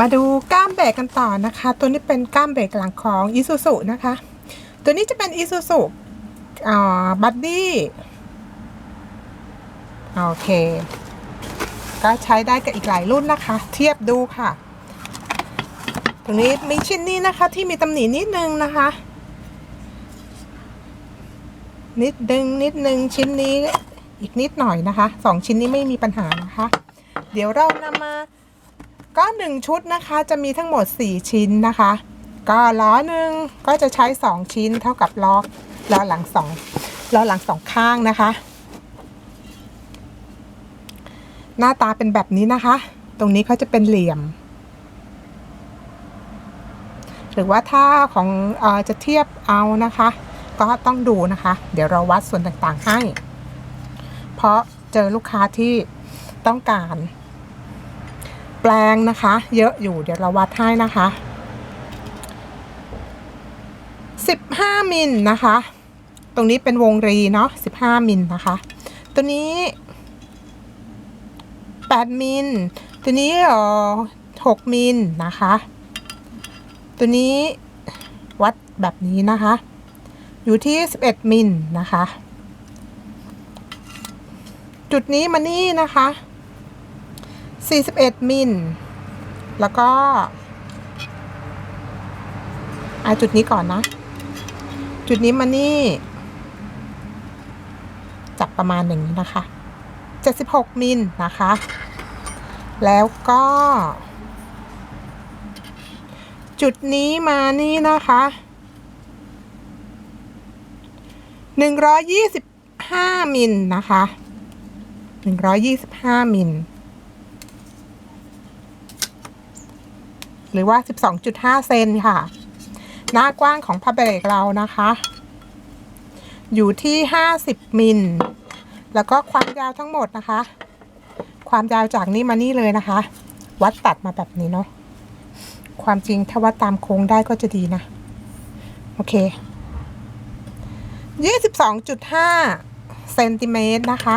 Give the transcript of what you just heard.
มาดูก้ามเบรกกันต่อนะคะ ตัวนี้เป็นก้ามเบรกหลังของ i s u z u นะคะ ตัวนี้จะเป็น i s u z u อ่าบัดดี้โอเค ก็ใช้ได้กับอีกหลายรุ่นนะคะ เทียบดูค่ะ ตรงนี้มีชิ้นนี้นะคะที่มีตำหนินิดนึงนะคะ นิดนึงนิดนึงชิ้นนี้อีกนิดหน่อยนะคะสองชิ้นนี้ไม่มีปัญหานะคะ เดี๋ยวเรานำมา ก็หนึ่งชุดนะคะจะมีทั้งหมด 4 ชิ้นนะคะ ก็ล้อหนึ่งก็จะใช้ 2 ชิ้นเท่ากับล้อล้อหลังสองล้อหลังสองข้างนะคะ หน้าตาเป็นแบบนี้นะคะ ตรงนี้เขาจะเป็นเหลี่ยม หรือว่าถ้าของอจะเทียบเอานะคะ ก็ต้องดูนะคะ เดี๋ยวเราวัดส่วนต่างๆให้ เพราะเจอลูกค้าที่ต้องการ แปลงนะคะ เยอะอยู่เดี๋ยวเราวัดให้นะคะ 15 มิลนะคะ ตรงนี้เป็นวงรีเนาะ15 มิลนะคะ ตัวนี้ 8 มิล ตัวนี้อ่อ6มิลนะคะ ตัวนี้วัดแบบนี้นะคะ อยู่ที่ 11 มิลนะคะ จุดนี้มานี่นะคะ 41 มิล แล้วก็อาจุดนี้ก่อนนะ จุดนี้มานี่ จับประมาณอย่างนี้นะคะ 76 มิลนะคะ แล้วก็ จุดนี้มานี่นะคะ125มิลนะคะ125มิล หรือว่า 12.5 เซนค่ะ หน้ากว้างของผ้าเบรกเรานะคะ อยู่ที่ 50 มิล แล้วก็ความยาวทั้งหมดนะคะ ความยาวจากนี้มานี่เลยนะคะ วัดตัดมาแบบนี้เนาะ ความจริงถ้าวัดตามโค้งได้ก็จะดีนะ โอเค 22.5 เซนติเมตรนะคะ